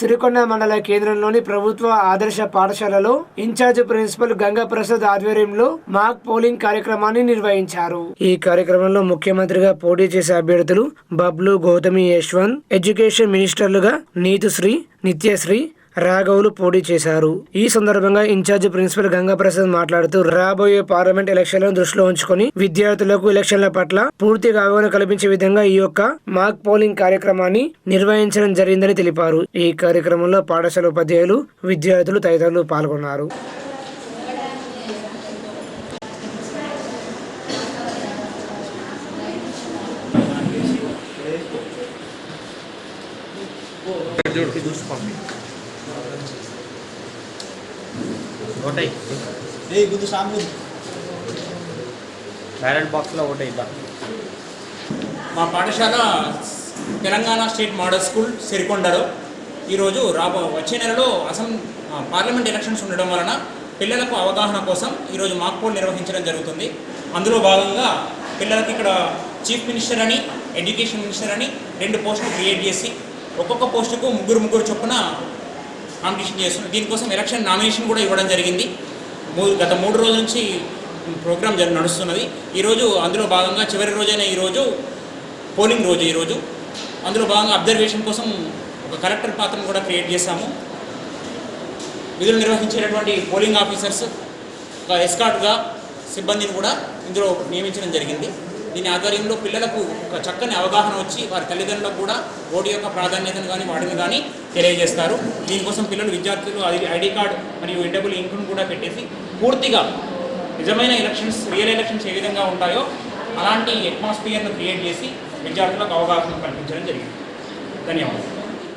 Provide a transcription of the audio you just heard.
సిరికొండ మండల కేంద్రంలోని ప్రభుత్వ ఆదర్శ పాఠశాలలో ఇన్ఛార్జ్ ప్రిన్సిపల్ గంగా ప్రసాద్ ఆధ్వర్యంలో మాక్ పోలింగ్ కార్యక్రమాన్ని నిర్వహించారు. ఈ కార్యక్రమంలో ముఖ్యమంత్రిగా పోటీ చేసే అభ్యర్థులు బబ్లు గౌతమి యశ్వంత్ ఎడ్యుకేషన్ మినిస్టర్లుగా నీతుశ్రీ నిత్యశ్రీ రాఘవులు పోటీ చేశారు. ఈ సందర్భంగా ఇన్ఛార్జ్ ప్రిన్సిపల్ గంగాప్రసాద్ మాట్లాడుతూ రాబోయే పార్లమెంట్ ఎలక్షన్లను దృష్టిలో ఉంచుకొని విద్యార్థులకు ఎలక్షన్ల పట్ల పూర్తిగా అవగాహన కల్పించే విధంగా ఈ యొక్క మాక్ పోలింగ్ కార్యక్రమాన్ని నిర్వహించడం జరిగిందని తెలిపారు. ఈ కార్యక్రమంలో పాఠశాల ఉపాధ్యాయులు విద్యార్థులు తదితరులు పాల్గొన్నారు. ఓటై. ఏ గుద్దు సాంగు బ్యాలెట్ బాక్స్లో ఓటై ఇద్దాం. మా పాఠశాల తెలంగాణ స్టేట్ మోడల్ స్కూల్ సిరికొండలో ఈరోజు రాబో వచ్చే నెలలో అసం పార్లమెంట్ ఎలక్షన్స్ ఉండడం వలన పిల్లలకు అవగాహన కోసం ఈరోజు మాక్ పోల్ నిర్వహించడం జరుగుతుంది. అందులో భాగంగా పిల్లలకి ఇక్కడ చీఫ్ మినిస్టర్ అని ఎడ్యుకేషన్ మినిస్టర్ అని రెండు పోస్టులు క్రియేట్ చేసి ఒక్కొక్క పోస్టుకు ముగ్గురు ముగ్గురు చొప్పున కాంపిటీషన్ చేస్తున్నారు దీనికోసం ఎలక్షన్ నామినేషన్ కూడా ఇవ్వడం జరిగింది. మూ- గత మూడు రోజుల నుంచి ప్రోగ్రామ్ జరి నడుస్తున్నది. ఈరోజు అందులో భాగంగా చివరి రోజైన ఈరోజు పోలింగ్ రోజు ఈరోజు. అందులో భాగంగా అబ్జర్వేషన్ కోసం ఒక కలెక్టర్ పాత్రను కూడా క్రియేట్ చేశాము. విధులు నిర్వహించేటటువంటి పోలింగ్ ఆఫీసర్స్ ఒక ఎస్కార్ట్గా సిబ్బందిని కూడా ఇందులో నియమించడం జరిగింది. దీని ఆధ్వర్యంలో పిల్లలకు ఒక చక్కని అవగాహన వచ్చి వారి తల్లిదండ్రులకు కూడా ఓటు యొక్క ప్రాధాన్యతను కానీ వాటిని కానీ తెలియజేస్తారు. దీనికోసం పిల్లలు విద్యార్థులు ఐడి ఐడి కార్డ్ మరియు ఇంటబుల్ ఇంకును కూడా పెట్టేసి పూర్తిగా నిజమైన ఎలక్షన్స్ రియల్ ఎలక్షన్స్ ఏ విధంగా ఉంటాయో అలాంటి అట్మాస్ఫియర్ను క్రియేట్ చేసి విద్యార్థులకు అవగాహన కల్పించడం జరిగింది. ధన్యవాదాలు.